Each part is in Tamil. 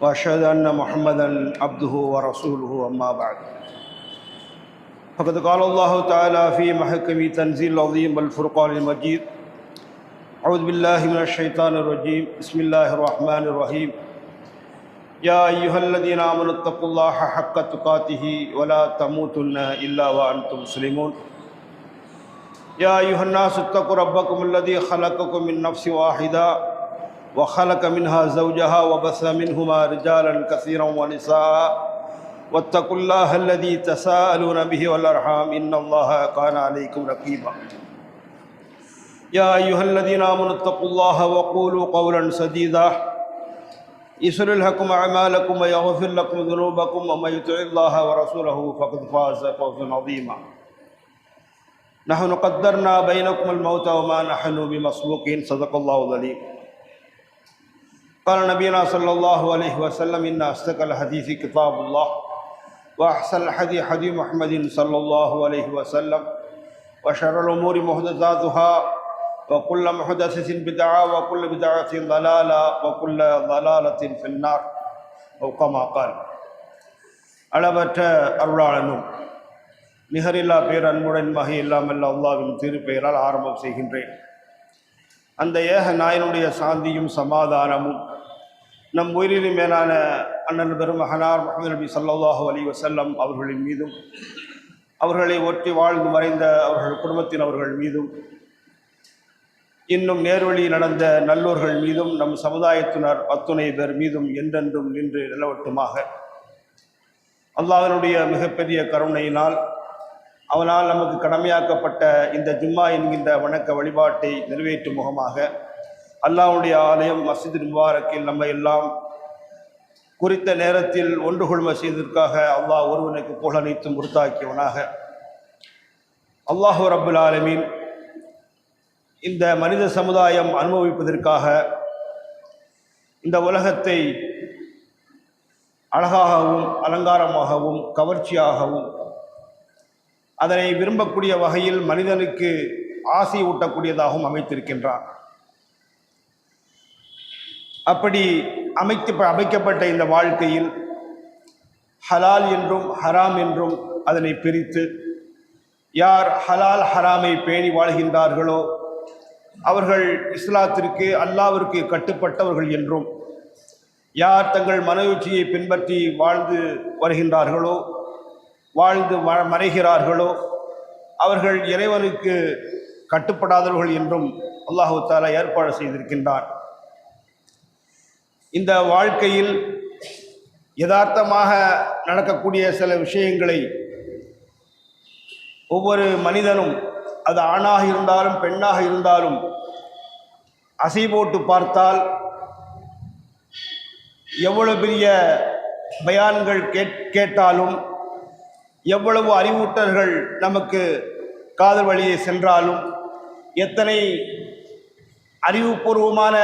وأشهد أن محمدا عبده ورسوله أما بعد. فقد قال الله تعالى في محكم تنزيل العظيم والفرقان المجيد أعوذ بالله من الشيطان الرجيم. بسم الله الرحمن الرحيم. يا أيها الذين آمنوا اتقوا الله حق تقاته ولا تموتن إلا وأنتم مسلمون. يا أيها الناس اتقوا ربكم الذي خلقكم من نفس واحدة وخلق منها زوجها وبث منهما رجالا كثيرا ونساء. واتقوا الله الذي تساءلون به والأرحام. إن الله كان عليكم رقيبا. يا أيها الذين آمنوا اتقوا الله وقولوا قولا سديدا. يسر لكم أعمالكم ويغفر لكم ذنوبكم ومن يطع الله ورسوله فقد فاز فوزا عظيما. نحن قدرنا بينكم الموت وما نحن بمسبوقين. صدق الله العليم قال نبينا صلى الله عليه وسلم إن أصدق الحديث كتاب الله وأحسن الحديث حديث محمد صلى الله عليه وسلم وشر الأمور محدثاتها وكل محدثة بدعة وكل بدعة ضلالة وكل ضلالة في النار أو كما قال அளவற்ற அருளாளனும் நிகரில்லா பேரன்புடன் மகை இல்லாமல் அல்லாவின் திருப்பெயரால் ஆரம்பம் செய்கின்றேன் அந்த ஏக நாயனுடைய சாந்தியும் சமாதானமும் நம் உயிரிலும் மேலான அண்ணன் பெருமகனார் முகமது நபி சல்லாஹூ அலி வசல்லம் அவர்களின் மீதும் அவர்களை ஒட்டி வாழ்ந்து மறைந்த அவர்கள் குடும்பத்தினவர்கள் மீதும் இன்னும் நேர்வழி நடந்த நல்லோர்கள் மீதும் நம் சமுதாயத்தினர் அத்துணை பேர் மீதும் என்றென்றும் நின்று நிலவட்டுமாக. அல்லாஹனுடைய மிகப்பெரிய கருணையினால் அவனால் நமக்கு கடமையாக்கப்பட்ட இந்த ஜும்மா என்கின்ற வணக்க வழிபாட்டை நிறைவேற்றும் முகமாக அல்லாவுடைய ஆலயம் மசித் முபாரக்கில் நம்ம எல்லாம் குறித்த நேரத்தில் ஒன்று கொள்மை செய்ததற்காக அல்லாஹ் ஒருவனுக்கு புகழனைத்தும் உறுத்தாக்கியவனாக அல்லாஹூ ரபுல் ஆலமீன் இந்த மனித சமுதாயம் அனுபவிப்பதற்காக இந்த உலகத்தை அழகாகவும் அலங்காரமாகவும் கவர்ச்சியாகவும் அதனை விரும்பக்கூடிய வகையில் மனிதனுக்கு ஆசை ஊட்டக்கூடியதாகவும் அமைத்திருக்கின்றான். அப்படி அமைத்து அமைக்கப்பட்ட இந்த வாழ்க்கையில் ஹலால் என்றும் ஹராம் என்றும் அதனை பிரித்து யார் ஹலால் ஹராமை பேணி வாழ்கின்றார்களோ அவர்கள் இஸ்லாத்திற்கு அல்லாவிற்கு கட்டுப்பட்டவர்கள் என்றும் யார் தங்கள் மனோச்சியை பின்பற்றி வாழ்ந்து வருகின்றார்களோ வாழ்ந்து மறைகிறார்களோ அவர்கள் இறைவனுக்கு கட்டுப்படாதவர்கள் என்றும் அல்லாஹு தாலா ஏற்பாடு செய்திருக்கின்றார் இந்த வாழ்க்கையில் யதார்த்தமாக நடக்கக்கூடிய சில விஷயங்களை ஒவ்வொரு மனிதனும் அது ஆணாக இருந்தாலும் பெண்ணாக இருந்தாலும் அசை போட்டு பார்த்தால் எவ்வளவு பெரிய பயான்கள் கேட் கேட்டாலும் எவ்வளவு அறிவூட்டர்கள் நமக்கு காதல் வழியை சென்றாலும் எத்தனை அறிவுபூர்வமான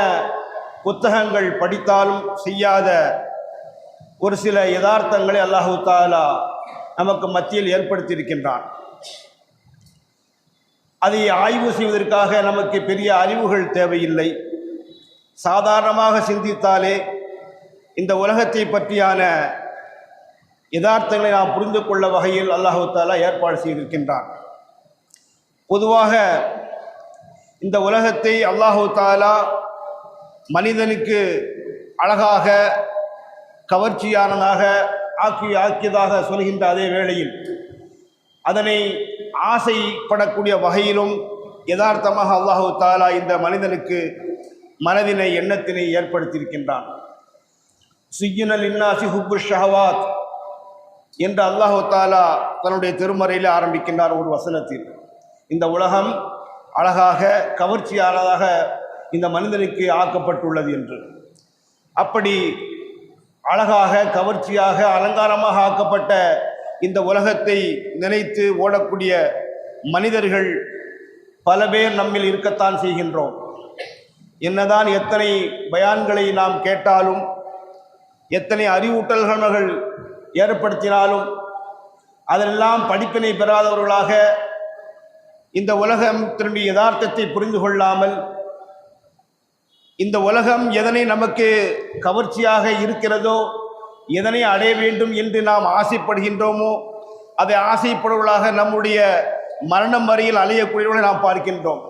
புத்தகங்கள் படித்தாலும் செய்யாத ஒரு சில யதார்த்தங்களை அல்லாஹு தாலா நமக்கு மத்தியில் ஏற்படுத்தியிருக்கின்றான். அதை ஆய்வு செய்வதற்காக நமக்கு பெரிய அறிவுகள் தேவையில்லை. சாதாரணமாக சிந்தித்தாலே இந்த உலகத்தை பற்றியான யதார்த்தங்களை நாம் புரிந்து கொள்ள வகையில் அல்லாஹு தாலா ஏற்பாடு செய்திருக்கின்றான். பொதுவாக இந்த உலகத்தை அல்லாஹு தாலா மனிதனுக்கு அழகாக கவர்ச்சியானதாக ஆக்கி ஆக்கியதாக சொல்கின்ற அதே வேளையில் அதனை ஆசைப்படக்கூடிய வகையிலும் யதார்த்தமாக அல்லாஹு தாலா இந்த மனிதனுக்கு மனதினை எண்ணத்தினை ஏற்படுத்தியிருக்கின்றான். சுய்யினல் இன்னாசி ஹுப்பு ஷஹவாத் என்று அல்லாஹு தாலா தன்னுடைய திருமறையில் ஆரம்பிக்கின்றார் ஒரு வசனத்தில். இந்த உலகம் அழகாக கவர்ச்சியானதாக இந்த மனிதனுக்கு ஆக்கப்பட்டுள்ளது என்று. அப்படி அழகாக கவர்ச்சியாக அலங்காரமாக ஆக்கப்பட்ட இந்த உலகத்தை நினைத்து ஓடக்கூடிய மனிதர்கள் பல பேர் நம்மில் இருக்கத்தான் செய்கின்றோம். என்னதான் எத்தனை பயான்களை நாம் கேட்டாலும் எத்தனை அறிவூட்டல்கள் ஏற்படுத்தினாலும் அதெல்லாம் படிப்பினை பெறாதவர்களாக இந்த உலகத்தினுடைய யதார்த்தத்தை புரிந்து கொள்ளாமல் இந்த உலகம் எதனை நமக்கு கவர்ச்சியாக இருக்கிறதோ எதனை அடைய வேண்டும் என்று நாம் ஆசைப்படுகின்றோமோ அதை ஆசைப்படுவதாக நம்முடைய மரணம் வரையில் அலையக்கூடியவர்களை நாம் பார்க்கின்றோம்.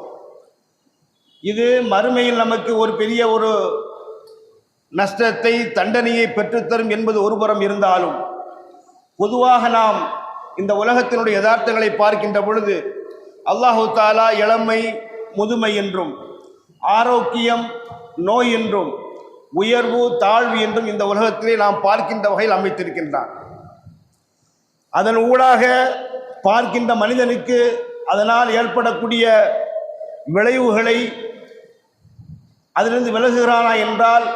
இது மறுமையில் நமக்கு ஒரு பெரிய ஒரு நஷ்டத்தை தண்டனையை பெற்றுத்தரும் என்பது ஒருபுறம் இருந்தாலும் பொதுவாக நாம் இந்த உலகத்தினுடைய யதார்த்தங்களை பார்க்கின்ற பொழுது அல்லாஹு தாலா இளமை முதுமை என்றும் ஆரோக்கியம் நோய் என்றும் உயர்வு தாழ்வு என்றும் இந்த உலகத்திலே நாம் பார்க்கின்ற வகையில் அமைத்திருக்கின்றான். அதன் ஊடாக பார்க்கின்ற மனிதனுக்கு அதனால் ஏற்படக்கூடிய விளைவுகளை அதிலிருந்து விலகுகிறானா என்றால்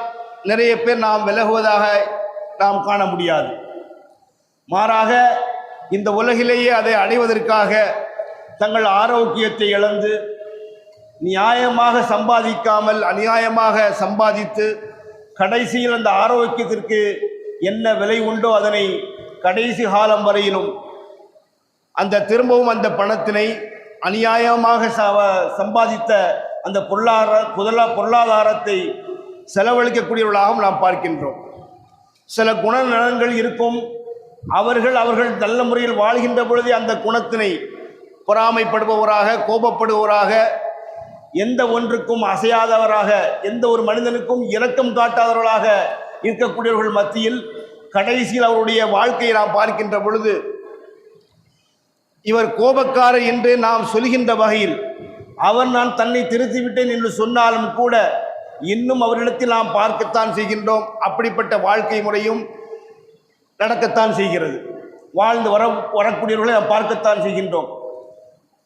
நிறைய பேர் நாம் விலகுவதாக நாம் காண முடியாது. மாறாக இந்த உலகிலேயே அதை அடைவதற்காக தங்கள் ஆரோக்கியத்தை இழந்து நியாயமாக சம்பாதிக்காமல் அநியாயமாக சம்பாதித்து கடைசியில் அந்த ஆரோக்கியத்திற்கு என்ன விலை உண்டோ அதனை கடைசி காலம் வரையிலும் அந்த திரும்பவும் அந்த பணத்தினை அநியாயமாக சம்பாதித்த அந்த பொருளாதார பொருளா பொருளாதாரத்தை செலவழிக்கக்கூடியவர்களாகவும் நாம் பார்க்கின்றோம். சில குணநலன்கள் இருக்கும். அவர்கள் அவர்கள் நல்ல முறையில் வாழ்கின்ற பொழுதே அந்த குணத்தினை பொறாமைப்படுபவராக கோபப்படுபவராக எந்த ஒன்றுக்கும் அசையாதவராக எந்த ஒரு மனிதனுக்கும் இரக்கம் காட்டாதவர்களாக இருக்கக்கூடியவர்கள் மத்தியில் கடைசியில் அவருடைய வாழ்க்கையை நாம் பார்க்கின்ற பொழுது இவர் கோபக்காரர் என்று நாம் சொல்கின்ற வகையில் அவர் நான் தன்னை திருத்திவிட்டேன் என்று சொன்னாலும் கூட இன்னும் அவரிடத்தில் நாம் பார்க்கத்தான் செய்கின்றோம். அப்படிப்பட்ட வாழ்க்கை முறையும் நடக்கத்தான் செய்கிறது. வாழ்ந்து வர வரக்கூடியவர்களை நாம் பார்க்கத்தான் செய்கின்றோம்.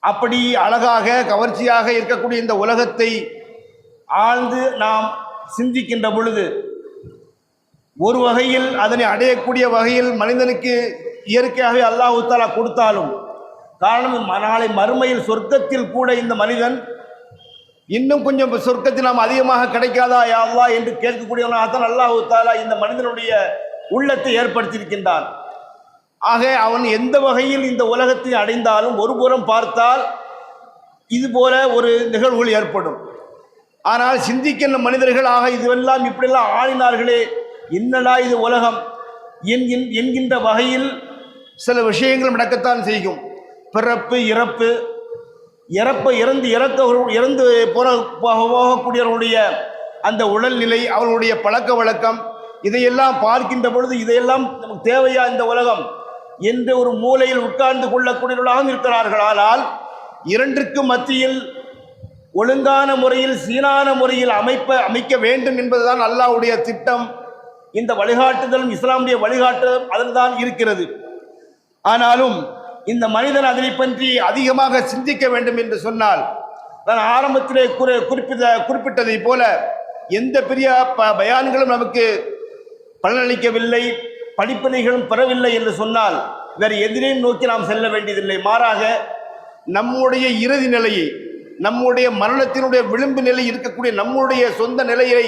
அப்படி அழகாக கவர்ச்சியாக இருக்கக்கூடிய இந்த உலகத்தை ஆழ்ந்து நாம் சிந்திக்கின்ற பொழுது ஒரு வகையில் அதனை அடையக்கூடிய வகையில் மனிதனுக்கு இயற்கையாகவே அல்லாஹு தாலா கொடுத்தாலும் காரணம் நாளை மறுமையில் சொர்க்கத்தில் கூட இந்த மனிதன் இன்னும் கொஞ்சம் சொர்க்கத்தில் நாம் அதிகமாக கிடைக்காதா யாவா என்று கேட்கக்கூடியவனாகத்தான் அல்லாஹு தாலா இந்த மனிதனுடைய உள்ளத்தை ஏற்படுத்தியிருக்கின்றான். ஆக அவன் எந்த வகையில் இந்த உலகத்தை அடைந்தாலும் ஒரு புறம் பார்த்தால் இது போல ஒரு நிகழ்வுகள் ஏற்படும். ஆனால் சிந்திக்கின்ற மனிதர்கள் ஆக இதுவெல்லாம் இப்படியெல்லாம் ஆளினார்களே என்னடா இது உலகம்? என்கின்- என்கின்ற வகையில் சில விஷயங்கள் நடக்கத்தான் செய்யும். பிறப்பு இறப்பு இறப்பை இறந்து இறக்க இறந்து போற போக- போகக்கூடியவர்களுடைய அந்த உடல்நிலை அவர்களுடைய பழக்க வழக்கம் இதையெல்லாம் பார்க்கின்ற பொழுது இதையெல்லாம் நமக்கு தேவையா இந்த உலகம்? என்று ஒரு மூலையில் உட்கார்ந்து கொள்ளக்கூடியவர்களாகவும் இருக்கிறார்கள் ஆனால் இரண்டிற்கும் மத்தியில் ஒழுங்கான முறையில் சீரான முறையில் அமைப்ப அமைக்க வேண்டும் என்பதுதான் அல்லாவுடைய திட்டம். இந்த வழிகாட்டுதலும் இஸ்லாமுடைய வழிகாட்டுதலும் அதில் தான் இருக்கிறது. ஆனாலும் இந்த மனிதன் அதனை பற்றி அதிகமாக சிந்திக்க வேண்டும் என்று சொன்னால் நான் ஆரம்பத்திலே குறி குறிப்பிட்ட குறிப்பிட்டதைப் போல எந்த பெரிய ப பயான்களும் நமக்கு பலனளிக்கவில்லை. படிப்பினைகளும் பெறவில்லை என்று சொன்னால் வேறு எதிரையும் நோக்கி நாம் செல்ல வேண்டியதில்லை. மாறாக நம்முடைய இறுதி நிலையை நம்முடைய மரணத்தினுடைய விளிம்பு நிலை இருக்கக்கூடிய நம்முடைய சொந்த நிலையை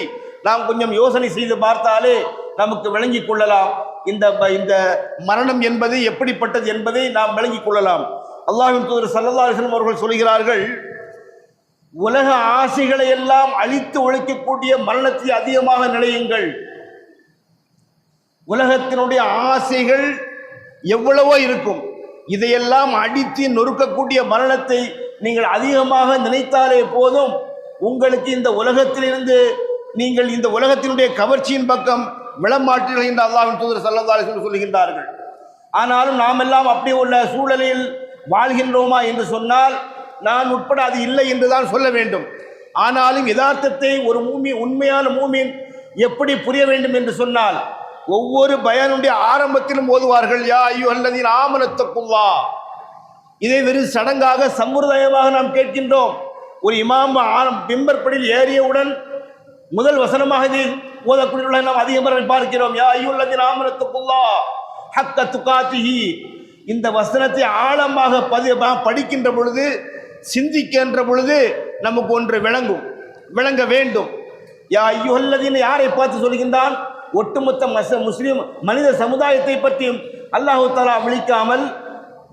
நாம் கொஞ்சம் யோசனை செய்து பார்த்தாலே நமக்கு விளங்கிக் கொள்ளலாம். இந்த இந்த மரணம் என்பது எப்படிப்பட்டது என்பதை நாம் விளங்கிக் கொள்ளலாம். அல்லாஹின் தூதர் சல்லல்லாஹு அவர்கள் சொல்கிறார்கள் உலக ஆசைகளை எல்லாம் அழித்து ஒழிக்கக்கூடிய மரணத்தை அதிகமாக நிலையுங்கள் உலகத்தினுடைய ஆசைகள் எவ்வளவோ இருக்கும். இதையெல்லாம் அடித்து நொறுக்கக்கூடிய மரணத்தை நீங்கள் அதிகமாக நினைத்தாலே போதும். உங்களுக்கு இந்த உலகத்திலிருந்து நீங்கள் இந்த உலகத்தினுடைய கவர்ச்சியின் பக்கம் விளமாற்றீர்கள் என்று அல்லாவின் தூதர் சல்லல்லாஹு அலைஹி சொல்கின்றார்கள். ஆனாலும் நாம் எல்லாம் அப்படி உள்ள சூழலில் வாழ்கின்றோமா என்று சொன்னால் நான் உட்பட அது இல்லை என்று தான் சொல்ல வேண்டும். ஆனாலும் யதார்த்தத்தை ஒரு மூமி உண்மையான மூமின் எப்படி புரிய வேண்டும் என்று சொன்னால் ஒவ்வொரு பயனுடைய ஆரம்பத்திலும் ஓதுவார்கள் யா ஐயோ அல்லதின் ஆமனத்தக்குல்லா இதை வெறும் சடங்காக சம்பிரதாயமாக நாம் கேட்கின்றோம். ஒரு இமாம் ஆரம் பிம்பற்படியில் ஏறியவுடன் முதல் வசனமாக இதை ஓதக்கூடிய நாம் அதிகமாக பார்க்கிறோம். யா ஐயுள்ளதின் ஆமனத்தக்குல்லா ஹக்க துக்காத்திஹி இந்த வசனத்தை ஆழமாக பதி படிக்கின்ற பொழுது சிந்திக்கின்ற பொழுது நமக்கு ஒன்று விளங்கும் விளங்க வேண்டும். யா ஐயுல்லதின் யாரை பார்த்து சொல்கின்றான்? ஒட்டுமொத்த மச முஸ்லீம் மனித சமுதாயத்தை பற்றியும் அல்லாஹு தாலா விழிக்காமல்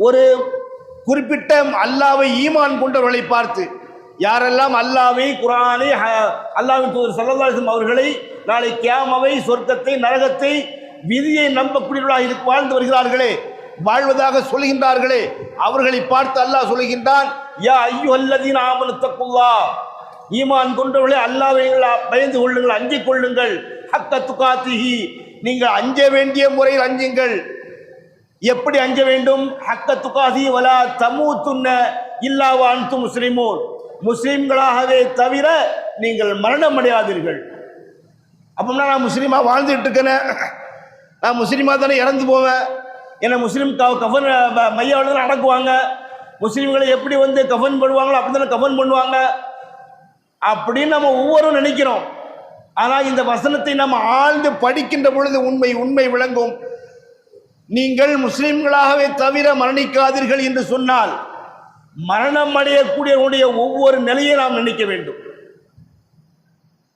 ஒரு குறிப்பிட்ட அல்லாவை ஈமான் கொண்டவர்களை பார்த்து யாரெல்லாம் அல்லாவை குரானை அல்லாவின் தூதர் சல்லல்லாஹு அவர்களை நாளை கேமவை சொர்க்கத்தை நரகத்தை விதியை நம்பக்கூடியவர்களாக இருக்கு வாழ்ந்து வருகிறார்களே வாழ்வதாக சொல்கின்றார்களே அவர்களை பார்த்து அல்லாஹ் சொல்கின்றான் யா ஐயோ அல்லதீன் ஆமனத்தக்குல்லா ஈமான் கொண்டவர்களே அல்லாவை பயந்து கொள்ளுங்கள் அஞ்சிக் கொள்ளுங்கள். ஹக்க துகாத்திஹி. நீங்கள் அஞ்ச வேண்டிய முறையில் அஞ்சுங்கள். எப்படி அஞ்ச வேண்டும்? ஹக்க துகாதி வலா தமூத்துன்ன இல்லா அன்து முஸ்லிமூன். முஸ்லிம்களாகவே தவிர நீங்கள் மரணம் அடையாதீர்கள் அப்படின்னா நான் முஸ்லீமாக வாழ்ந்துட்டு இருக்கேனே நான் முஸ்லீமாக தானே இறந்து போவேன். என்னை முஸ்லீம் க கஃபன் மையாவில் தான் அடக்குவாங்க. முஸ்லீம்களை எப்படி வந்து கஃபன் பண்ணுவாங்களோ அப்படி தானே கஃபன் பண்ணுவாங்க. அப்படின்னு நம்ம ஒவ்வொரு நினைக்கிறோம். ஆனால் இந்த வசனத்தை நாம் ஆழ்ந்து படிக்கின்ற பொழுது உண்மை உண்மை விளங்கும். நீங்கள் முஸ்லிம்களாகவே தவிர மரணிக்காதீர்கள் என்று சொன்னால் மரணம் அடையக்கூடியவனுடைய ஒவ்வொரு நிலையை நாம் நினைக்க வேண்டும்.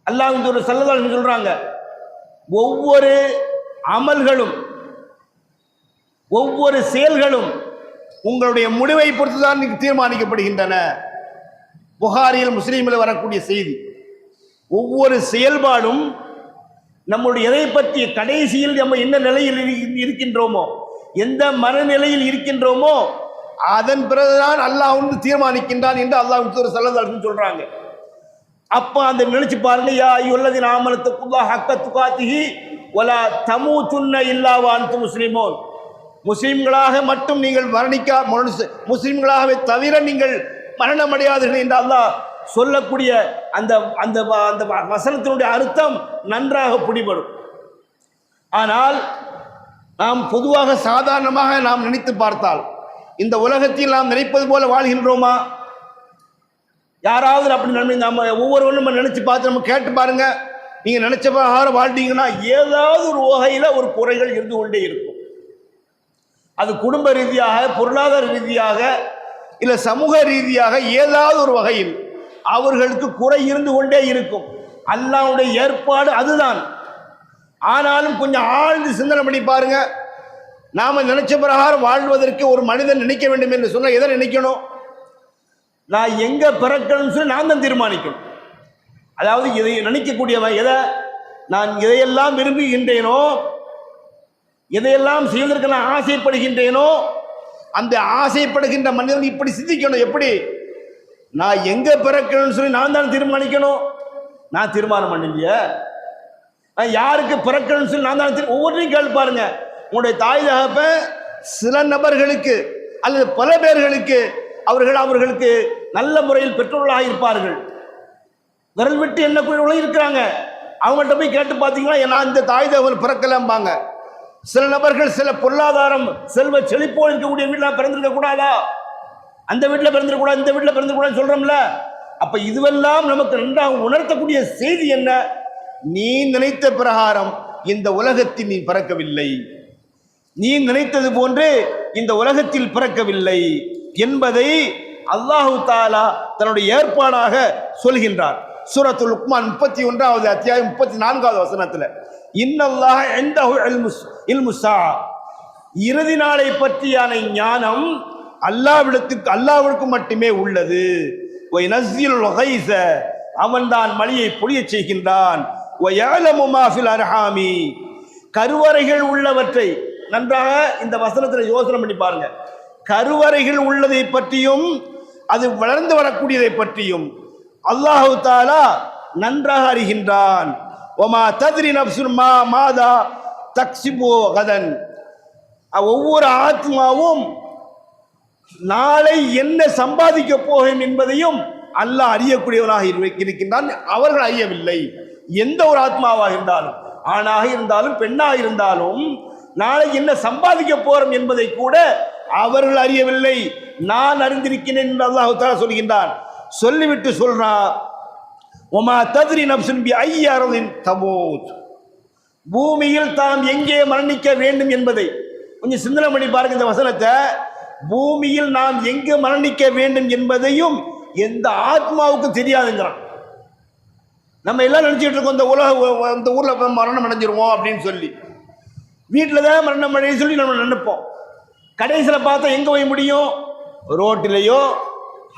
அல்லாஹ் ஒரு சல்லதால் சொல்றாங்க ஒவ்வொரு அமல்களும் ஒவ்வொரு செயல்களும் உங்களுடைய முடிவை பொறுத்து தான் தீர்மானிக்கப்படுகின்றன. புகாரியில் முஸ்லீமில் வரக்கூடிய செய்தி. ஒவ்வொரு செயல்பாடும் நம்முடைய எதை பற்றிய கடைசியில் நம்ம என்ன நிலையில் இருக்கின்றோமோ எந்த மனநிலையில் இருக்கின்றோமோ அதன் பிறகுதான் அல்லாஹ் வந்து தீர்மானிக்கின்றான் என்று அல்லாஹ் ஒரு சல்லதால் சொல்றாங்க. அப்போ அந்த நினைச்சு பாருங்க யா ஐயுல்லதின் ஆமனத்துக்குல்லா ஹக்க துகாத்திஹி ஒலா தமு துண்ண இல்லாவான்து முஸ்லிமோன். முஸ்லிம்களாக மட்டும் நீங்கள் மரணிக்கா மனுஷ- முஸ்லிம்களாகவே தவிர நீங்கள் மரணமடையாதீர்கள் என்று அல்லாஹ் சொல்லக்கூடிய அந்த அந்த வ- அந்த வ- வசனத்தினுடைய அர்த்தம் நன்றாக பிடிபடும் ஆனால் நாம் பொதுவாக சாதாரணமாக நாம் நினைத்து பார்த்தால் இந்த உலகத்தில் நாம் நினைப்பது போல வாழ்கின்றோமா? யாராவது அப்படி நம்ம நம்ம ஒவ்வொருவரும் நம்ம நினச்சி பார்த்து நம்ம கேட்டு பாருங்க. நீங்கள் நினச்ச பிரகாரம் வாழ்ந்தீங்கன்னா ஏதாவது ஒரு வகையில் ஒரு குறைகள் இருந்து கொண்டே இருக்கும். அது குடும்ப ரீதியாக பொருளாதார ரீதியாக இல்லை சமூக ரீதியாக ஏதாவது ஒரு வகையில் அவர்களுக்கு குறை இருந்து கொண்டே இருக்கும். அல்லாவுடைய ஏற்பாடு அதுதான். ஆனாலும் கொஞ்சம் ஆழ்ந்து சிந்தனை பண்ணி பாருங்க. நாம நினைச்ச பிரகாரம் வாழ்வதற்கு ஒரு மனிதன் நினைக்க வேண்டும் என்று சொன்னால் எதை நினைக்கணும்? நான் எங்க பிறக்கணும்னு சொல்லி நான் தான் தீர்மானிக்கணும். அதாவது இதை நினைக்கக்கூடியவன் எதை? நான் எதையெல்லாம் விரும்புகின்றேனோ? எதையெல்லாம் செய்வதற்கு நான் ஆசைப்படுகின்றேனோ? அந்த ஆசைப்படுகின்ற மனிதன் இப்படி சிந்திக்கணும். எப்படி? நான் எங்க பிறக்கணும்னு சொல்லி நான் தான் தீர்மானிக்கணும்? நான் தீர்மானம் பண்ணலையே. நான் யாருக்கு பிறக்கணும்னு சொல்லி நான் தான் தீர்- ஒவ்வொன்றையும் கேள்வி பாருங்க. உங்களுடைய தாய் தகப்பன் சில நபர்களுக்கு அல்லது பல பேர்களுக்கு அவர்கள் அவர்களுக்கு நல்ல முறையில் பெற்றோர்களாக இருப்பார்கள். விரல் விட்டு எண்ணக்கூடியவர்களும் இருக்கிறாங்க? அவங்கள்ட்ட போய் கேட்டு பார்த்தீங்கன்னா நான் இந்த தாய் தகவல் பிறக்கலாம்பாங்க. சில நபர்கள் சில பொருளாதாரம் செல்வ செழிப்போடு இருக்கக்கூடிய வீட்டில் பிறந்திருக்க கூடாதா அந்த வீட்டில் பிறந்திருக்கூடாது இந்த வீட்டில் பிறந்திருக்கூடாது சொல்கிறோம்ல அப்போ இதுவெல்லாம் நமக்கு நன்றாக உணர்த்தக்கூடிய செய்தி என்ன? நீ நினைத்த பிரகாரம் இந்த உலகத்தில் நீ பிறக்கவில்லை. நீ நினைத்தது போன்று இந்த உலகத்தில் பிறக்கவில்லை என்பதை அல்லாஹு தாலா தன்னுடைய ஏற்பாடாக சொல்கின்றார். சூரத்துல் உக்மான் முப்பத்தி ஒன்றாவது அத்தியாயம் முப்பத்தி நான்காவது வசனத்தில் இன்னல்லாக எந்த இல்முசா இறுதி நாளை பற்றியான ஞானம் அல்லாவிடத்துக்கு அல்லாவிற்கு மட்டுமே உள்ளது. அவன் தான் வகைச அவன்தான் மழையை பொழியச் செய்கின்றான். அர்ஹாமி. கருவறைகள் உள்ளவற்றை நன்றாக இந்த வசனத்தில் யோசனை பண்ணி பாருங்க. கருவறைகள் உள்ளதை பற்றியும் அது வளர்ந்து வரக்கூடியதை பற்றியும் அல்லாஹு தாலா நன்றாக அறிகின்றான். ஒமா தத்ரி நப்சுன் மா மாதா தக்சிபோ கதன். ஒவ்வொரு ஆத்மாவும் நாளை என்ன சம்பாதிக்க போகும் என்பதையும் அல்லாஹ் அறியக்கூடியவனாக இருக்கின்றான். அவர்கள் அறியவில்லை. எந்த ஒரு ஆத்மாவாக இருந்தாலும் ஆணாக இருந்தாலும் பெண்ணாக இருந்தாலும் நாளை என்ன சம்பாதிக்க போறோம் என்பதை கூட அவர்கள் அறியவில்லை. நான் அறிந்திருக்கிறேன் என்று அல்லாஹு தாலா சொல்கின்றான். சொல்லிவிட்டு சொல்றான் ஒமா தத்ரி நப்சுன் பி ஐயாரின் தமோத். பூமியில் தாம் எங்கே மரணிக்க வேண்டும் என்பதை கொஞ்சம் சிந்தனை பண்ணி பாருங்க இந்த வசனத்தை. பூமியில் நாம் எங்கே மரணிக்க வேண்டும் என்பதையும் எந்த ஆத்மாவுக்கும் தெரியாதுங்கிறான். நம்ம எல்லாம் நினச்சிக்கிட்டு இருக்கோம் இந்த உலக இந்த ஊரில் மரணம் அடைஞ்சிருவோம் அப்படின்னு சொல்லி. வீட்டில் தான் மரணம் அடைய சொல்லி நம்ம நினைப்போம். கடைசியில் பார்த்தா எங்கே போய் முடியும்? ரோட்டிலேயோ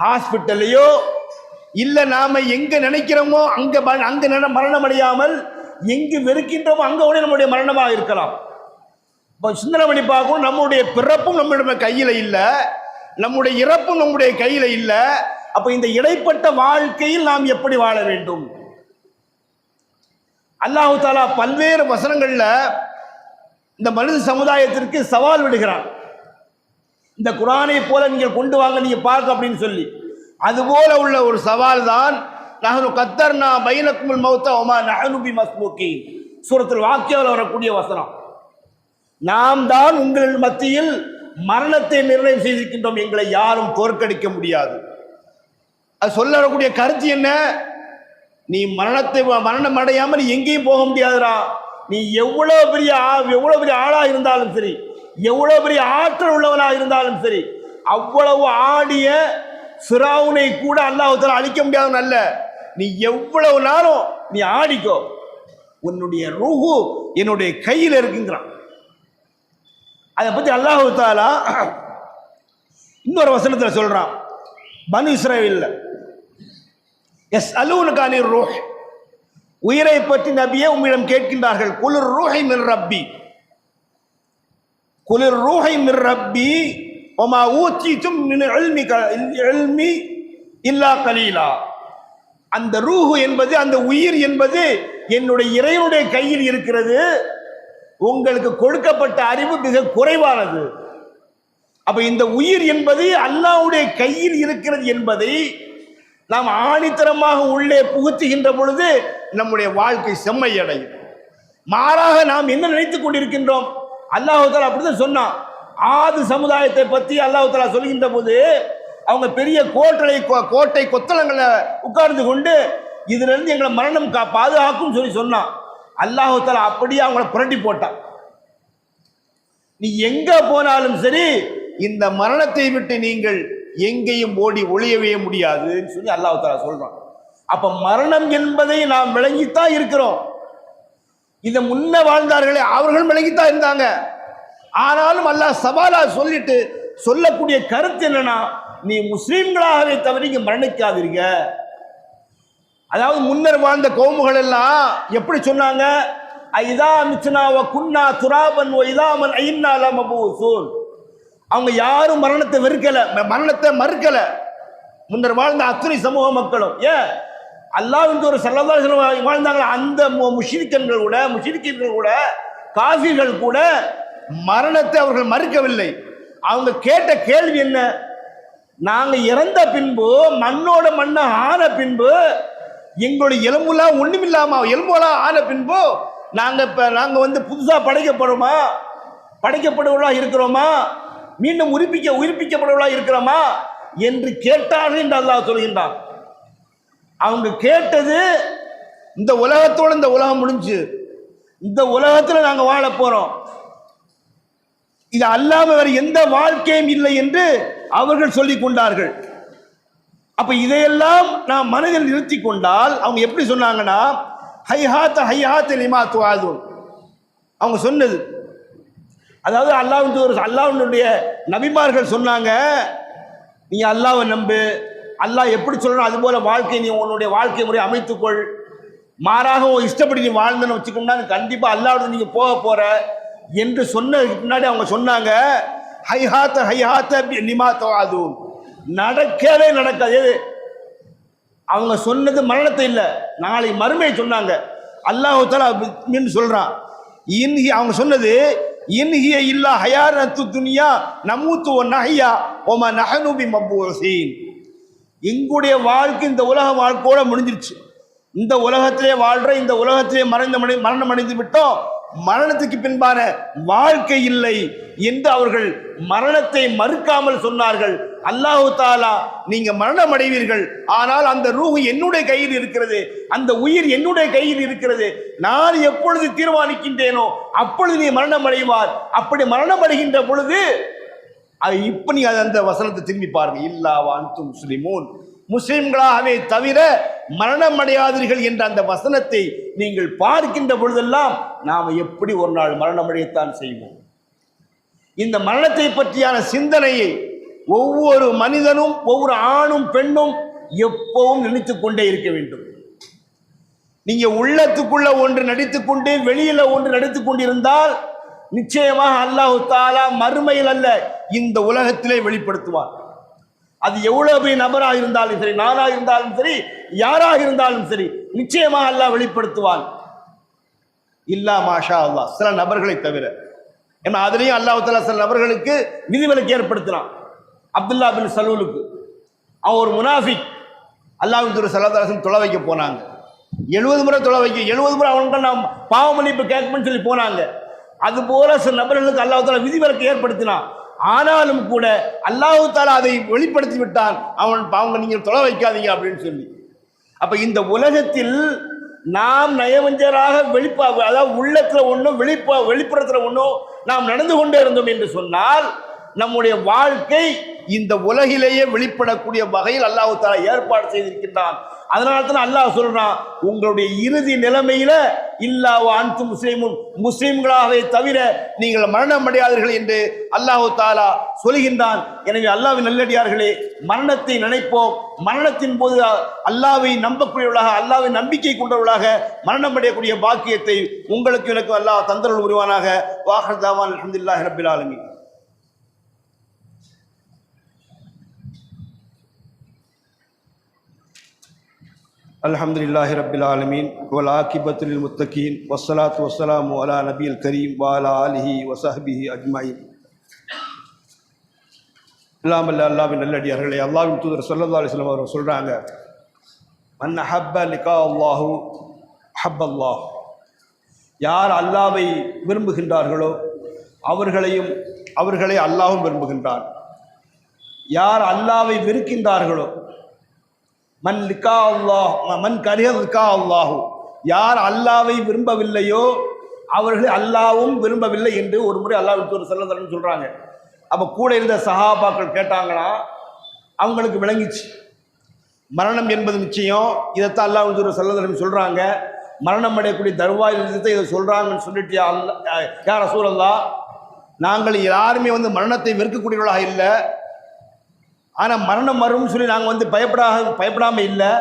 ஹாஸ்பிட்டல்லையோ இல்லை நாம் எங்கே நினைக்கிறோமோ அங்கே அங்கே மரணம் அடையாமல் எங்கு வெறுக்கின்றோமோ அங்கே உடனே நம்முடைய மரணமாக இருக்கலாம். இப்போ சிந்தனை பண்ணி பார்க்கணும். நம்முடைய பிறப்பும் நம்முடைய கையில் இல்லை. நம்முடைய இறப்பும் நம்முடைய கையில் இல்லை. அப்போ இந்த இடைப்பட்ட வாழ்க்கையில் நாம் எப்படி வாழ வேண்டும்? அல்லாஹு தாலா பல்வேறு வசனங்களில் இந்த மனித சமுதாயத்திற்கு சவால் விடுகிறான். இந்த குரானை போல நீங்கள் கொண்டு வாங்க நீங்கள் பார்க்க அப்படின்னு சொல்லி. அதுபோல உள்ள ஒரு சவால் தான் நகனு கத்தர்னா பைனக்குமல் மௌத்த ஒமா நகனுபி மஸ்மூக்கி சூரத்தில் வாக்கியாவில் வரக்கூடிய வசனம். நாம் தான் உங்கள் மத்தியில் மரணத்தை நிர்ணயம் செய்திருக்கின்றோம். எங்களை யாரும் தோற்கடிக்க முடியாது. அது சொல்ல வரக்கூடிய கருத்து என்ன? நீ மரணத்தை மரணம் அடையாமல் நீ எங்கேயும் போக முடியாதுடா. நீ எவ்வளோ பெரிய ஆ- எவ்வளோ பெரிய ஆளாக இருந்தாலும் சரி எவ்வளோ பெரிய ஆற்றல் உள்ளவனாக இருந்தாலும் சரி அவ்வளவு ஆடிய சிராவுனை கூட அல்லாஹத்தில் அழிக்க முடியாதுன்னு அல்ல. நீ எவ்வளவு நேரம் நீ ஆடிக்கோ. உன்னுடைய ரூஹு என்னுடைய கையில் இருக்குங்கிறான். அதை பற்றி அல்லாஹு தாலா இன்னொரு வசனத்தில் சொல்கிறான் பனு இஸ்ரேவில் எஸ் அலூனுக்கானி ரூஹ். உயிரை பற்றி நபியே உம்மிடம் கேட்கின்றார்கள். குளிர் ரூஹை மின் ரப்பி. குளிர் ரூஹை மின் ரப்பி ஒமா ஊச்சிச்சும் மின் எல்மி எல்மி இல்லா கலீலா. அந்த ரூஹு என்பது அந்த உயிர் என்பது என்னுடைய இறைவனுடைய கையில் இருக்கிறது. உங்களுக்கு கொடுக்கப்பட்ட அறிவு மிக குறைவானது. அப்ப இந்த உயிர் என்பது அல்லாவுடைய கையில் இருக்கிறது என்பதை நாம் ஆணித்தரமாக உள்ளே புகுத்துகின்ற பொழுது நம்முடைய வாழ்க்கை செம்மையடையும். மாறாக நாம் என்ன நினைத்துக் கொண்டிருக்கின்றோம்? அல்லாஹால அப்படிதான் சொன்னான். ஆது சமுதாயத்தை பற்றி அல்லாஹு சொல்கின்ற போது அவங்க பெரிய கோட்டலை கோ- கோட்டை கொத்தளங்களை உட்கார்ந்து கொண்டு இதுல இருந்து எங்களை மரணம் கா பாதுகாக்கும் சொல்லி சொன்னான். அல்லாஹு அப்படியே அவங்கள புரட்டி போட்டான். நீ எங்க போனாலும் சரி இந்த மரணத்தை விட்டு நீங்கள் எங்கேயும் ஓடி ஒளியவே முடியாதுன்னு சொல்லி அல்லாஹ் சொல்றான். அப்ப மரணம் என்பதை நாம் விளங்கித்தான் இருக்கிறோம். இதை முன்ன வாழ்ந்தார்களே அவர்கள் விளங்கித்தான் இருந்தாங்க. ஆனாலும் அல்லாஹ் சவாலா சொல்லிட்டு சொல்லக்கூடிய கருத்து என்னன்னா நீ முஸ்லீம்களாகவே தவிர இங்க மரணிக்காதீங்க. அதாவது முன்னர் வாழ்ந்த கவுமுகள் எல்லாம் எப்படி சொன்னாங்க? ஐதா மிச்சனா குன்னா துராபன் வ இதாமன் ஐன்னா அவங்க யாரும் மரணத்தை வெறுக்கல. ம- மரணத்தை மறுக்கல. முன்னர் வாழ்ந்த அத்துணை சமூக மக்களும். ஏன்? அல்லாஹ் ஒரு சல்லல்லா வாழ்ந்தாங்களா? அந்த முஷிரிக்கன்கள் கூட முஷிரிக்கன்கள் கூட காஃபிர்கள் கூட மரணத்தை அவர்கள் மறுக்கவில்லை. அவங்க கேட்ட கேள்வி என்ன? நாங்கள் இறந்த பின்பு மண்ணோட மண்ணை ஆன பின்பு எங்களுடைய எலும்புலாம் ஒண்ணுமில்லாம எலும்புலாம் ஆன பின்போ நாங்கள் இப்போ நாங்கள் வந்து புதுசாக படைக்கப்படுமா படைக்கப்படுவதா இருக்கிறோமா? மீண்டும் உயிர்ப்பிக்க உயிர்ப்பிக்கப்படுவதா இருக்கிறோமா? என்று கேட்டார்கள் என்று அல்லாஹ் சொல்கின்றான். அவங்க கேட்டது இந்த உலகத்தோட இந்த உலகம் முடிஞ்சு இந்த உலகத்தில் நாங்கள் வாழ போகிறோம் இது அல்லாமல் வேறு எந்த வாழ்க்கையும் இல்லை என்று அவர்கள் சொல்லிக் கொண்டார்கள். அப்ப இதையெல்லாம் நாம் மனதில் நிறுத்தி கொண்டால் அவங்க எப்படி சொன்னாங்கன்னா ஹைஹாத் ஹைஹாத் லிமா துவாதுன் அவங்க சொன்னது. அதாவது அல்லாஹ் ஒரு அல்லாஹ்வுடைய நபிமார்கள் சொன்னாங்க நீ அல்லாவை நம்பு. அல்லாஹ் எப்படி சொல்லணும் அது போல வாழ்க்கை நீ உன்னுடைய வாழ்க்கை முறை அமைத்துக்கொள். மாறாக உன் இஷ்டப்படி நீ வாழ்ந்தன்னு வச்சுக்கோம்னா கண்டிப்பா அல்லாவோட நீங்க போக போற. என்று சொன்னதுக்கு முன்னாடி அவங்க சொன்னாங்க ஹைஹாத்த ஹைஹாத்த நிமா அதுவும் நடக்கவே நடக்காது. எது? அவங்க சொன்னது மரணத்தை இல்லை. நாளை மறுமையை சொன்னாங்க. அல்லாஹால தலா சொல்கிறான் சொல்றான். இன்ஹி அவங்க சொன்னது இன்ஹிய இல்லா ஹயார் நத்து துனியா நமூத்து ஒ நஹையா ஒம நகனுபி மப்பூசீன் எங்களுடைய வாழ்க்கை இந்த உலக வாழ்க்கையோட முடிஞ்சிருச்சு. இந்த உலகத்திலே வாழ்கிற இந்த உலகத்திலே மறைந்த மணி மரணம் அடைந்து விட்டோம். மரணத்துக்கு பின்பான வாழ்க்கை இல்லை என்று அவர்கள் மரணத்தை மறுக்காமல் சொன்னார்கள். அல்லாஹு தாலா நீங்க மரணம் அடைவீர்கள் ஆனால் அந்த ரூஹு என்னுடைய கையில் இருக்கிறது. அந்த உயிர் என்னுடைய கையில் இருக்கிறது. நான் எப்பொழுது தீர்மானிக்கின்றேனோ அப்பொழுது நீ மரணம் அடைவார் அப்படி மரணம் அடைகின்ற பொழுது அது இப்ப நீ அந்த வசனத்தை திரும்பி பாருங்க. இல்லா வான்து முஸ்லிம்களாகவே தவிர மரணம் அடையாதீர்கள் என்ற அந்த வசனத்தை நீங்கள் பார்க்கின்ற பொழுதெல்லாம் நாம் எப்படி ஒரு நாள் மரணம் அடையத்தான் செய்வோம்? இந்த மரணத்தை பற்றியான சிந்தனையை ஒவ்வொரு மனிதனும் ஒவ்வொரு ஆணும் பெண்ணும் எப்பவும் நினைத்து கொண்டே இருக்க வேண்டும். நீங்க உள்ளத்துக்குள்ள ஒன்று நடித்துக்கொண்டு வெளியில ஒன்று நடித்துக் கொண்டிருந்தால் நிச்சயமாக அல்லாஹு தாலா மறுமையில் அல்ல இந்த உலகத்திலே வெளிப்படுத்துவார் அது எவ்வளவு பெரிய நபராக இருந்தாலும் சரி நானாக இருந்தாலும் சரி யாராக இருந்தாலும் சரி நிச்சயமாக அல்லாஹ் வெளிப்படுத்துவான். இல்லா மாஷா அல்லா சில நபர்களை தவிர. ஏன்னா அதுலேயும் அல்லாஹால சில நபர்களுக்கு விதிவிலக்கு ஏற்படுத்தினான் அப்துல்லா பின் சலூலுக்கு. அவன் ஒரு முனாஃபிக். அல்லாஹின் துரு சல்லாதாசன் தொலை வைக்க போனாங்க. எழுபது முறை தொலை வைக்க எழுபது முறை அவன்கிட்ட நாம் பாவ மன்னிப்பு கேட்கணும்னு சொல்லி போனாங்க. அதுபோல சில நபர்களுக்கு அல்லாஹால விதிவிலக்கு ஏற்படுத்தினான். ஆனாலும் கூட அல்லாஹு தாலா அதை வெளிப்படுத்தி விட்டான். அவன் அவங்க நீங்கள் தொலை வைக்காதீங்க அப்படின்னு சொல்லி. அப்போ இந்த உலகத்தில் நாம் நயவஞ்சராக வெளிப்பா அதாவது உள்ளத்தில் ஒன்றும் வெளிப்பா வெளிப்புறத்தில் ஒன்றும் நாம் நடந்து கொண்டே இருந்தோம் என்று சொன்னால் நம்முடைய வாழ்க்கை இந்த உலகிலேயே வெளிப்படக்கூடிய வகையில் அல்லாஹு தாலா ஏற்பாடு செய்திருக்கின்றான். அதனால தான் அல்லாஹ் சொல்றான் உங்களுடைய இறுதி நிலைமையில இல்லா அன்பு முஸ்லீமும் முஸ்லீம்களாகவே தவிர நீங்கள் மரணம் அடையாதீர்கள் என்று அல்லாஹு தாலா சொல்கின்றான். எனவே அல்லாவின் நல்லடியார்களே மரணத்தை நினைப்போம். மரணத்தின் போது அல்லாவை நம்பக்கூடியவர்களாக அல்லாவை நம்பிக்கை கொண்டவர்களாக மரணம் அடையக்கூடிய பாக்கியத்தை உங்களுக்கு எனக்கு அல்லாஹ் தந்தர்கள் உருவானாக வாஹர் தாவான் அலமதுல்லாஹ் ரபில் ஆலமீன். الحمد لله رب العالمين والعاقبة للمتقين والصلاة والسلام على نبي الكريم وعلى آله وصحبه أجمعين எல்லாம் அல்ல அல்லாவின் நல்லடியார்களே அல்லாவின் தூதர் சொல்லல்லா அலிஸ்லாம் அவர் சொல்கிறாங்க மன் ஹப்ப லிகா அல்லாஹு ஹப் அல்லாஹ் யார் அல்லாவை விரும்புகின்றார்களோ அவர்களையும் அவர்களை அல்லாஹும் விரும்புகின்றான் யார் அல்லாவை வெறுக்கின்றார்களோ மன் லிகா அல்லாஹ் மன் கரிய லிகா அல்லாஹு. யார் அல்லாவை விரும்பவில்லையோ அவர்கள் அல்லாவும் விரும்பவில்லை என்று ஒரு முறை அல்லாஹ் ஒரு செல்லதரன்னு சொல்கிறாங்க அப்போ கூட இருந்த சஹாபாக்கள் கேட்டாங்கன்னா அவங்களுக்கு விளங்கிச்சு. மரணம் என்பது நிச்சயம் இதைத்தான் அல்லாஹ் ஒரு செல்லதரன் சொல்கிறாங்க மரணம் அடையக்கூடிய தருவாய் இதை சொல்கிறாங்கன்னு சொல்லிட்டு அல்ல அல்லா யார் சூழல்லா நாங்கள் யாருமே வந்து மரணத்தை வெறுக்கக்கூடியவர்களாக இல்லை. ஆனால் மரணம் வரும்னு சொல்லி நாங்கள் வந்து பயப்படாக பயப்படாமல் இல்லை.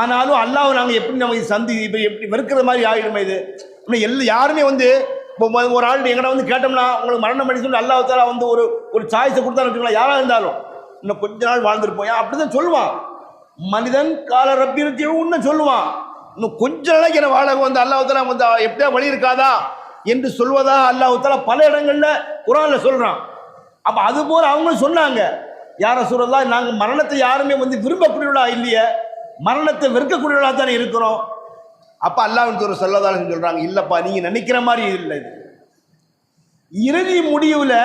ஆனாலும் அல்லாஹ் நாங்கள் எப்படி நமக்கு சந்தி இப்போ எப்படி வெறுக்கிற மாதிரி ஆகிடுமே இது. இன்னும் எல்லா யாருமே வந்து இப்போ ஒரு ஆள் எங்கட வந்து கேட்டோம்னா உங்களுக்கு மரணம் பண்ணி சொல்லி அல்லாஹ் தாலா வந்து ஒரு ஒரு சாய்ஸை கொடுத்தான்னு வச்சுக்கலாம் யாராக இருந்தாலும் இன்னும் கொஞ்ச நாள் வாழ்ந்துருப்போம். ஏன்? அப்படி தான் சொல்லுவான். மனிதன் கால ரப்பிரத்தியும் சொல்லுவான். இன்னும் கொஞ்ச நாளைக்கு என்ன வாழ வந்து அல்லாஹ் தாலா வந்து எப்படியா வழி இருக்காதா என்று சொல்வதா அல்லாஹ் தாலா பல இடங்களில் குரானில் சொல்கிறான் அப்போ அதுபோல் அவங்களும் சொன்னாங்க. யார சொல்லலாம் நாங்கள் மரணத்தை யாருமே வந்து விரும்பக்கூடியவளா இல்லையே? மரணத்தை வெறுக்கக்கூடியவளா தானே இருக்கிறோம். அப்போ அல்லாவின் தூரம் சொல்லதாலும் சொல்கிறாங்க இல்லைப்பா நீங்கள் நினைக்கிற மாதிரி இல்லை. இது இறுதி முடிவில்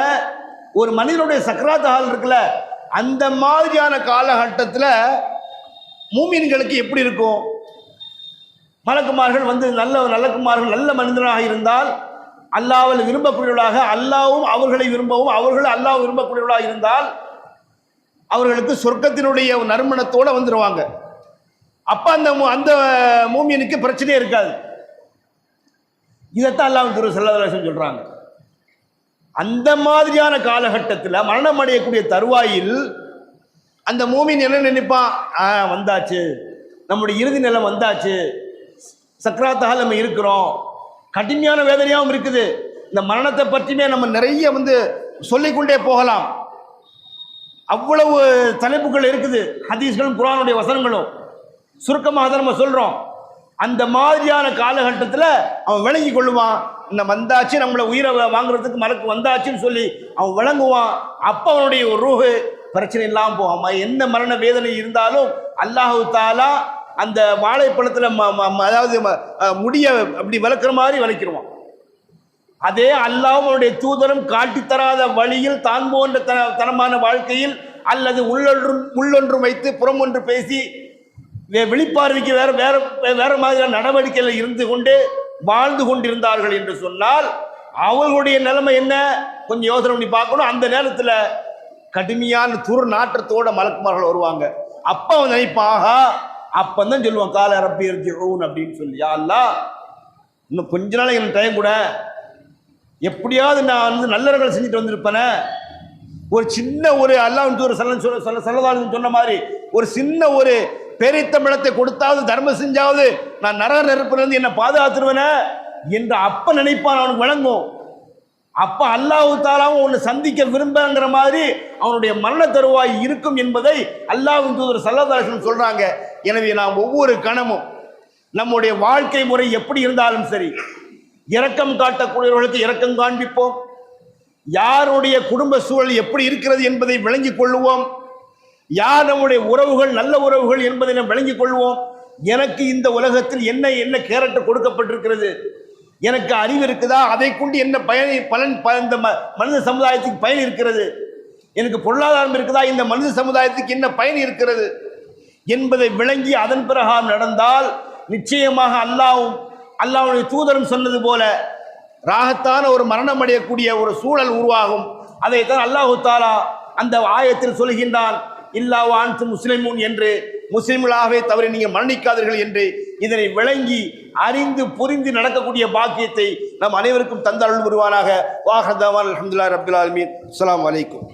ஒரு மனிதனுடைய சக்கராத்த ஹால் இருக்குல்ல அந்த மாதிரியான காலகட்டத்தில் மூமின்களுக்கு எப்படி இருக்கும்? மலக்குமார்கள் வந்து நல்ல நல்லக்குமார்கள் நல்ல மனிதனாக இருந்தால் அல்லாவில் விரும்பக்கூடியவர்களாக அல்லாவும் அவர்களை விரும்பவும் அவர்கள் அல்லாஹ் விரும்பக்கூடியவர்களாக இருந்தால் அவர்களுக்கு சொர்க்கத்தினுடைய நறுமணத்தோடு வந்துடுவாங்க அப்போ அந்த மூ- அந்த மூமியனுக்கு பிரச்சனையே இருக்காது. இதைத்தான் அல்லாஹ் திரு செல்லதரசன் சொல்கிறாங்க அந்த மாதிரியான காலகட்டத்தில் மரணம் அடையக்கூடிய தருவாயில் அந்த மூமின் என்ன நினைப்பான்? ஆ வந்தாச்சு. நம்முடைய இறுதி நிலம் வந்தாச்சு. சக்கராத்தாக நம்ம இருக்கிறோம். கடுமையான வேதனையாகவும் இருக்குது. இந்த மரணத்தை பற்றியுமே நம்ம நிறைய வந்து சொல்லிக்கொண்டே போகலாம். அவ்வளவு தலைப்புகள் இருக்குது. ஹதீஸ்களும் குரானுடைய வசனங்களும். சுருக்கமாக தான் நம்ம சொல்கிறோம் அந்த மாதிரியான காலகட்டத்தில் அவன் விளங்கி கொள்ளுவான். இந்த வந்தாச்சு நம்மளை உயிரை வாங்குறதுக்கு மலக்கு வந்தாச்சுன்னு சொல்லி அவன் விளங்குவான். அப்போ அவனுடைய ஒரு ரூஹு பிரச்சனை இல்லாமல் போகும் என்ன மரண வேதனை இருந்தாலும் அல்லாஹு தாலா அந்த வாழைப்பழத்தில் ம ம- அதாவது முடிய அப்படி விளக்குற மாதிரி விளக்கிடுவான். அதே அல்லாஹ்வும் அவனுடைய தூதரும் காட்டித் தராத வழியில் தான் போன்ற தன தனமான வாழ்க்கையில் அல்லது உள்ளொன்றும் உள்ளொன்றும் வைத்து புறம் ஒன்று பேசி வே- வெளிப்பார்வைக்கு வேற வேற வேற மாதிரியான நடவடிக்கையில் இருந்து கொண்டு வாழ்ந்து கொண்டிருந்தார்கள் என்று சொன்னால் அவர்களுடைய நிலைமை என்ன? கொஞ்சம் யோசனை பண்ணி பார்க்கணும். அந்த நேரத்தில் கடுமையான துர் நாற்றத்தோட மலக்குமார்கள் வருவாங்க. அப்போ அவன் நினைப்பாக அப்போ அப்பந்தான் சொல்லுவான் கால ரப்பி இருஜிஊன் அப்படின்னு சொல்லி. யா அல்லாஹ் இன்னும் கொஞ்ச நாள் எனக்கு டைம் கூட எப்படியாவது நான் வந்து நல்லவர்கள் செஞ்சுட்டு வந்திருப்பேனே. ஒரு சின்ன ஒரு அல்லாஹ் ஒரு சலன் சொல்ல சொல்ல சொல்லதாலும் சொன்ன மாதிரி ஒரு சின்ன ஒரு பெரித்தமிழத்தை கொடுத்தாவது தர்மம் செஞ்சாவது நான் நரக நெருப்புலேருந்து என்னை பாதுகாத்துருவேனே என்று அப்ப நினைப்பான் அவனுக்கு விளங்கும். அப்ப அல்லாஹு தாலாவும் உன்னை சந்திக்க விரும்புங்கிற மாதிரி அவனுடைய மரண தருவாய் இருக்கும் என்பதை அல்லாஹ்வின் தூதர் சல்லதாசன் சொல்றாங்க. எனவே நாம் ஒவ்வொரு கணமும் நம்முடைய வாழ்க்கை முறை எப்படி இருந்தாலும் சரி இரக்கம் காட்டக்கூடியவர்களுக்கு இரக்கம் காண்பிப்போம். யாருடைய குடும்ப சூழல் எப்படி இருக்கிறது என்பதை விளங்கிக் கொள்ளுவோம். யார் நம்முடைய உறவுகள் நல்ல உறவுகள் என்பதை நாம் விளங்கிக் கொள்வோம். எனக்கு இந்த உலகத்தில் என்ன என்ன கேரக்டர் கொடுக்கப்பட்டிருக்கிறது? எனக்கு அறிவு இருக்குதா? அதை கொண்டு என்ன பயன் பலன் ப- இந்த ம- மனித சமுதாயத்துக்கு பயன் இருக்கிறது? எனக்கு பொருளாதாரம் இருக்குதா? இந்த மனித சமுதாயத்துக்கு என்ன பயன் இருக்கிறது? என்பதை விளங்கி அதன் பிரகாரம் நடந்தால் நிச்சயமாக அல்லாவும் அல்லாவுடைய தூதரும் சொன்னது போல ராகத்தான ஒரு மரணம் அடையக்கூடிய ஒரு சூழல் உருவாகும். அதைத்தான் அல்லாஹு தாலா அந்த ஆயத்தில் சொல்கின்றான். இல்லாவ அன்து முஸ்லிமுன் என்று முஸ்லிம்களாகவே தவிர நீங்கள் மரணிக்காதீர்கள் என்று இதனை விளங்கி அறிந்து புரிந்து நடக்கக்கூடிய பாக்கியத்தை நம் அனைவருக்கும் தந்தருள் உருவானாக வாஹதாவான் அலமதுல்லா ரபுல் ஆலமீன். அஸ்ஸலாமு அலைக்கும்.